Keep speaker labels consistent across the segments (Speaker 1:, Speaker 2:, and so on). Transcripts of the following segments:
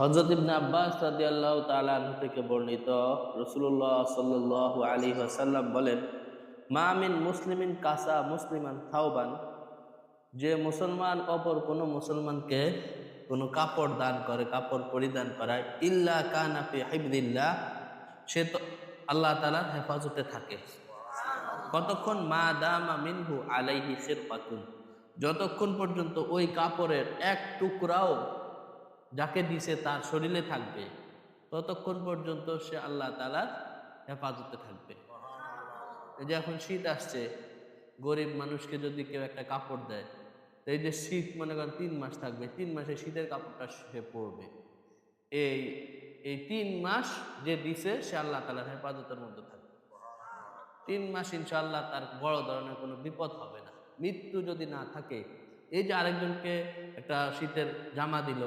Speaker 1: হজরত ইবনে আব্বাস তাআলা আনহু থেকে বর্ণিত রাসূলুল্লাহ সাল্লাল্লাহু আলাইহি ওয়াসাল্লাম বলেন, মা মিন মুসলিমিন কাসা মুসলিমান থাওবান, যে মুসলমান অপর কোনো মুসলমানকে কোনো কাপড় দান করে, কাপড় পরিধান করায়, ইল্লা কানা ফি হিবদিল্লাহ সে তো আল্লাহ তাআলার হেফাজতে থাকে। কতক্ষণ মা দামা মিনহু আলাইহি খিরপাতুন যতক্ষণ পর্যন্ত ওই কাপড়ের এক টুকরাও যাকে দিছে তার শরীরে থাকবে ততক্ষণ পর্যন্ত সে আল্লাহ তালার হেফাজতে থাকবে। এই যে এখন শীত আসছে গরিব মানুষকে যদি কেউ একটা কাপড় দেয় তো এই যে শীত মনে করেন তিন মাস থাকবে তিন মাসে শীতের কাপড়টা সে পরবে। এই এই তিন মাস যে দিছে সে আল্লাহ তালার হেফাজতের মধ্যে থাকবে। তিন মাস ইনশাআল্লাহ তার বড় ধরনের কোনো বিপদ হবে না। মৃত্যু যদি না থাকে এই যে আরেকজনকে একটা শীতের জামা দিল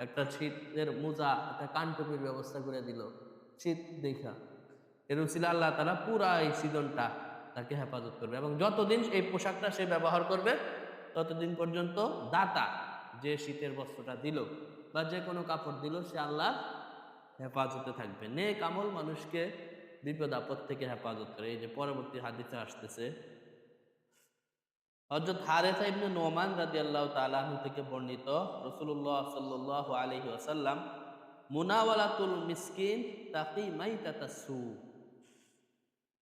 Speaker 1: একটা শীতের মোজা, একটা কানটুপির ব্যবস্থা করে দিল। শীত দেখা। এরকম ছিল আল্লাহ তালা পুরা এই সিজনটা তাকে হেফাজত করবে। এবং যতদিন এই পোশাকটা সে ব্যবহার করবে, ততদিন পর্যন্ত দাতা যে শীতের বস্ত্রটা দিল বা যে কোনো কাপড় দিল, সে আল্লাহ হেফাজতে থাকবে। নে কামল মানুষকে বিপদ আপদ থেকে হেফাজত করে। এই যে পরবর্তী হাদিসে আসতেছে হজরত হারেসা ইবনে নোমান রাদিয়াল্লাহু তাআলা আনহু থেকে বর্ণিত রসুল্লাহ সাল্লাল্লাহু আলাইহি ওয়াসাল্লাম, মুনাওয়ালাতুল মিসকিন তাকি মাইতাতাসু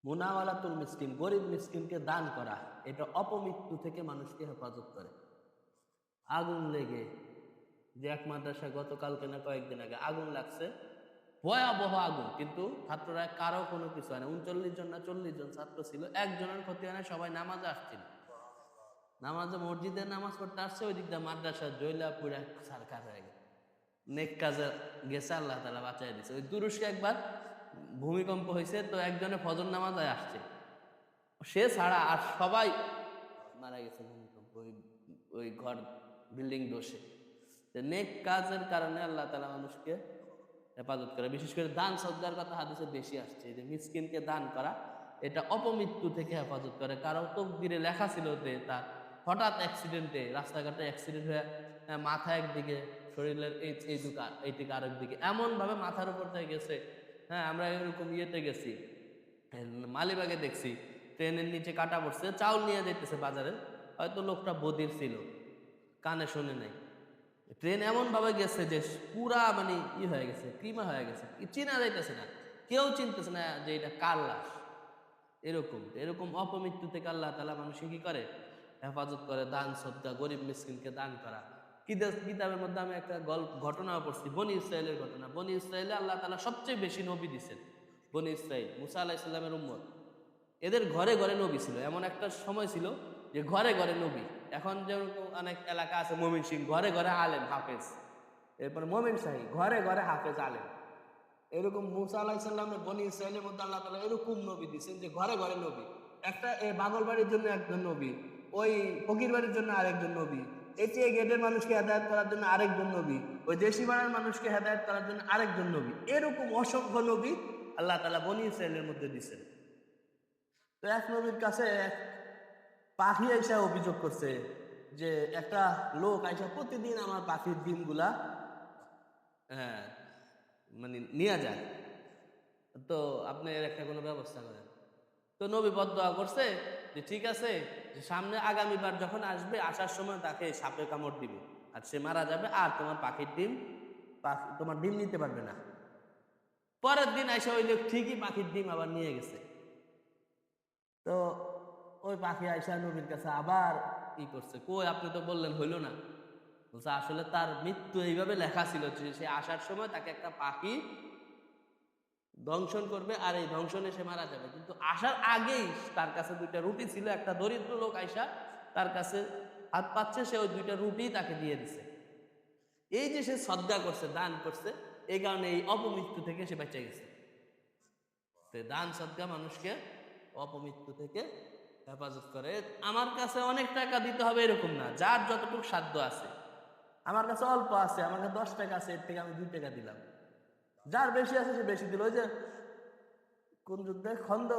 Speaker 1: মুনাওয়ালাতুল মিসকিন, গরিব মিসকিনকে দান করা, এটা অপমৃত্যু থেকে মানুষকে হেফাজত করে। আগুন লেগে, যে এক মাদ্রাসা গতকালকে না কয়েকদিন আগে আগুন লাগছে, ভয়াবহ আগুন, কিন্তু ছাত্ররা কারও কোনো কিছু হয় না। উনচল্লিশ জন না চল্লিশ জন ছাত্র ছিল, একজনের ক্ষতি হয় না, সবাই নামাজে আসছিল। নামাজে, মসজিদে নামাজ পড়তে আসছে, ওই দিকটা মাদ্রাসা জৈলা পুরা সারকার হয়ে গেছে। নেক কাজে গেছে, আল্লাহ তালা বাঁচাই দিছে ওই তুরস্কে একবার ভূমিকম্প হয়েছে, তো একজনে ফজর নামাজে আসছে। সে ছাড়া আর সবাই মারা গেছে ভূমিকম্প, ওই ওই ঘর বিল্ডিং দোষে নেক কাজের কারণে আল্লাহ তালা মানুষকে হেফাজত করে। বিশেষ করে দান সদ্গার কথা হাদিসে বেশি আসছে, যে মিসকিনকে দান করা, এটা অপমৃত্যু থেকে হেফাজত করে। কারণ তকদিরে লেখা ছিল যে তার হঠাৎ অ্যাক্সিডেন্টে রাস্তাঘাটে অ্যাক্সিডেন্ট হয়ে মাথা একদিকে, শরীরের এই এই দিকে আর- এই দিকে, আরেক দিকে, এমনভাবে মাথার উপর থেকে গেছে। হ্যাঁ আমরা এরকম ইয়েতে গেছি মালিবাগে দেখছি, ট্রেনের নিচে কাটা পড়ছে, চাউল নিয়ে যেতেছে বাজারে, হয়তো লোকটা বদির ছিল, কানে শুনে নাই। ট্রেন এমনভাবে গেছে যে পুরা মানে ই হয়ে গেছে, ক্রিমা হয়ে গেছে, চিনা যাইতেছে না, কেউ চিনতেছে না যে এটা কার লাশ। এরকম এরকম অপমৃত্যু থেকে আল্লাহ তালা মানুষকে কি করে? হেফাজত করে, দান সদ্গা গরিব মিসকিনকে দান করা। কিতাবের মধ্যে আমি একটা গল্প ঘটনা পড়ছি, বনি ইসরায়েলের ঘটনা। বনি ইসরায়েলে আল্লাহ তালা সবচেয়ে বেশি নবী দিছেন, বনি ইসরায়েল মুসা আলাহ ইসলামের উম্মত। এদের ঘরে ঘরে নবী ছিল, এমন একটা সময় ছিল যে ঘরে ঘরে নবী। এখন যেরকম অনেক এলাকা আছে মমিন সিং ঘরে ঘরে আলেম, হাফেজ। এরপর মমিন শাহী, ঘরে ঘরে হাফেজ, আলেম। এরকম মুসা আলাহিসাল্লামের বনি ইসরায়েলের মধ্যে আল্লাহ তালা এরকম নবী দিচ্ছেন যে ঘরে ঘরে নবী। একটা এ বাগল বাড়ির জন্য একজন নবী। ওই ফকির বাড়ির জন্য আরেকজন নবী। এটি গেটের মানুষকে হেদায়ত করার জন্য আরেকজন নবী। ওই দেশি পাড়ার মানুষকে হেদায়ত করার জন্য আরেকজন নবী। এরকম অসংখ্য নবী আল্লাহ তালা বনি ইসরায়েলের মধ্যে দিচ্ছেন তো এক নবীর কাছে এক পাখি আইসা অভিযোগ করছে যে একটা লোক আইসা প্রতিদিন আমার পাখির ডিমগুলা হ্যাঁ মানে নিয়ে যায়। তো আপনি এর একটা কোনো ব্যবস্থা করেন? তো নবী বদয়া করছে যে, ঠিক আছে, যে সামনে আগামীবার যখন আসবে, আসার সময় তাকে সাপে কামড় দিবে। আর সে মারা যাবে, আর তোমার পাখির ডিম তোমার ডিম নিতে পারবে না। পরের দিন আইসা ওই লোক ঠিকই পাখির ডিম আবার নিয়ে গেছে। তো ওই পাখি আইসা নবীর কাছে আবার ই করছে, কই, আপনি তো বললেন হইল না। বলছে, আসলে তার মৃত্যু এইভাবে লেখা ছিল যে, সে আসার সময় তাকে একটা পাখি দংশন করবে আর এই দংশনে সে মারা যাবে। কিন্তু আসার আগেই তার কাছে দুইটা রুটি ছিল, একটা দরিদ্র লোক আইসা তার কাছে হাত পাচ্ছে, সে ওই দুইটা রুটি তাকে দিয়ে দিছে। এই যে সে শ্রদ্ধা করছে, দান করছে এই কারণে এই অপমৃত্যু থেকে সে বেঁচে গেছে। দান সদ্গা মানুষকে অপমৃত্যু থেকে হেফাজত করে। আমার কাছে অনেক টাকা দিতে হবে এরকম না, যার যতটুকু সাধ্য আছে। আমার কাছে অল্প আছে, আমার কাছে দশ টাকা আছে, এর থেকে আমি দুই টাকা দিলাম। যার বেশি আছে সে বেশি দিল, ওই যে কোন যুদ্ধে? খন্দ?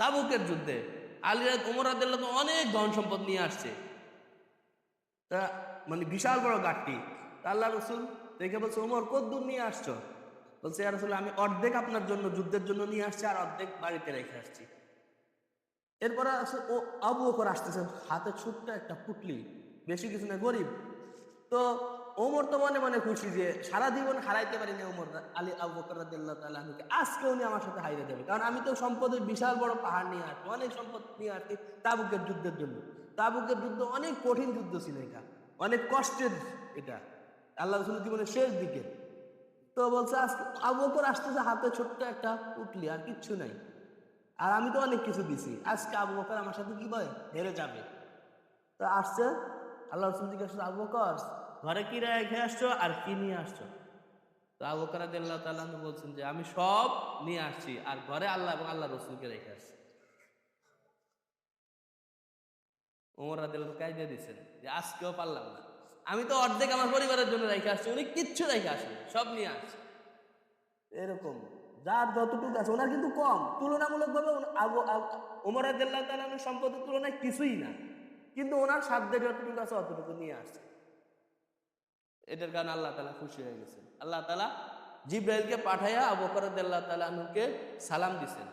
Speaker 1: তাবুকের যুদ্ধে। আলিরা উমর আদাল্লাহ তো অনেক ধন সম্পদ নিয়ে আসছে। তা মানে বিশাল বড় গাঠটি আল্লাহ রসুল দেখে বলছে, ওমর, কত দূর নিয়ে আসছো? বলছে, ইয়া রসুল আমি অর্ধেক আপনার জন্য যুদ্ধের জন্য নিয়ে আসছি আর অর্ধেক বাড়িতে রেখে আসছি। এরপরে ও আবু ওপর আসতেছে, হাতে ছোট্ট একটা পুটলি। বেশি কিছু না, গরিব। তো ওমর তো মনে মনে খুশি যে সারা জীবন হারাইতে পারিনি ওমর আলী আবু বকর রাদিয়াল্লাহু তাআলা আজকে উনি আমার সাথে হাইরে যাবে। কারণ আমি তো সম্পদের বিশাল বড় পাহাড় নিয়ে আসছি, অনেক সম্পদ নিয়ে আসছি তাবুকের যুদ্ধের জন্য। তাবুকের যুদ্ধ অনেক কঠিন যুদ্ধ ছিল এটা, অনেক কষ্টের এটা। আল্লাহ রসুলের জীবনের শেষ দিকে। তো বলছে, আজকে আবু বকর আসতেছে হাতে ছোট্ট একটা পুটলি, আর কিচ্ছু নাই। আর আমি তো অনেক কিছু দিছি। আজকে আবু বকর আমার সাথে কি বলে? হেরে যাবে। তো আসছে, আল্লাহ রসুল জিজ্ঞাসা আবু বকর ঘরে কি রেখে আসছো আর কি নিয়ে আসছো? তো আবু বকর আল্লাহ তাআলা বলছেন যে আমি সব নিয়ে আসছি আর ঘরে আল্লাহ এবং আল্লাহ রসুলকে রেখে আসছি। ওমর রাদিয়াল্লাহু কায়দা দিয়েছেন যে আজকেও পারলাম না। আমি তো অর্ধেক আমার পরিবারের জন্য রেখে আসছি উনি কিচ্ছু রেখে আসেন সব নিয়ে আসছে। এরকম যার যতটুকু আছে ওনার কিন্তু কম। তুলনামূলক ভাবে আবু আবু- ওমর তালামের সম্পদের তুলনায় কিছুই না। কিন্তু ওনার সাধ্যের যতটুকু আছে অতটুকু নিয়ে আসছে। এটার কারণে আল্লাহ তালা খুশি হয়ে গেছেন। আল্লাহ তালা জিব্রাইলকে পাঠাইয়া আবু বকর রাদিয়াল্লাহু তাআলা সালাম দিছেন।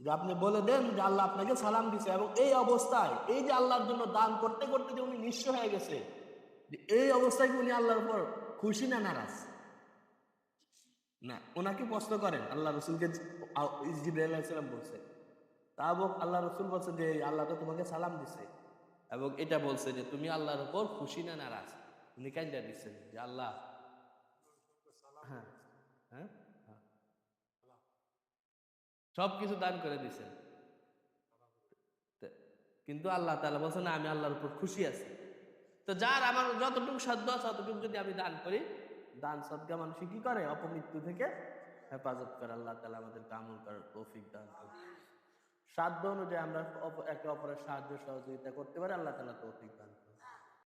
Speaker 1: যে আপনি বলে দেন যে আল্লাহ আপনাকে সালাম দিছে এবং এই অবস্থায়, এই যে আল্লাহর জন্য দান করতে করতে যে উনি নিঃস্ব হয়ে গেছে এই অবস্থায় উনি আল্লাহর উপর খুশি না নারাজ? না, ওনাকে প্রশ্ন করেন, আল্লাহ রসুলকে আলাইসালাম বলছে। তা আল্লাহ রসুল বলছে যে আল্লাহ তো তোমাকে সালাম দিছে। এবং এটা বলছে যে, তুমি আল্লাহর উপর খুশি না নারাজ? উনি কাইন্ডা দিচ্ছেন যে আল্লাহ হ্যাঁ হ্যাঁ। সব কিছু দান করে দিছেন কিন্তু আল্লাহ তাআলা বলছে না আমি আল্লাহর উপর খুশি আছি। তো যার আমার যতটুকু সাধ্য আছে ততটুকু যদি আমি দান করি দান সদকা মানুষ কি করে? অপমৃত্যু থেকে হেফাজত করে। আল্লাহ তালা আমাদের কামল করার তৌফিক দান করে সাধ্য অনুযায়ী আমরা একে অপরের সাহায্য সহযোগিতা করতে পারি। আল্লাহ তালা তৌফিক দান করে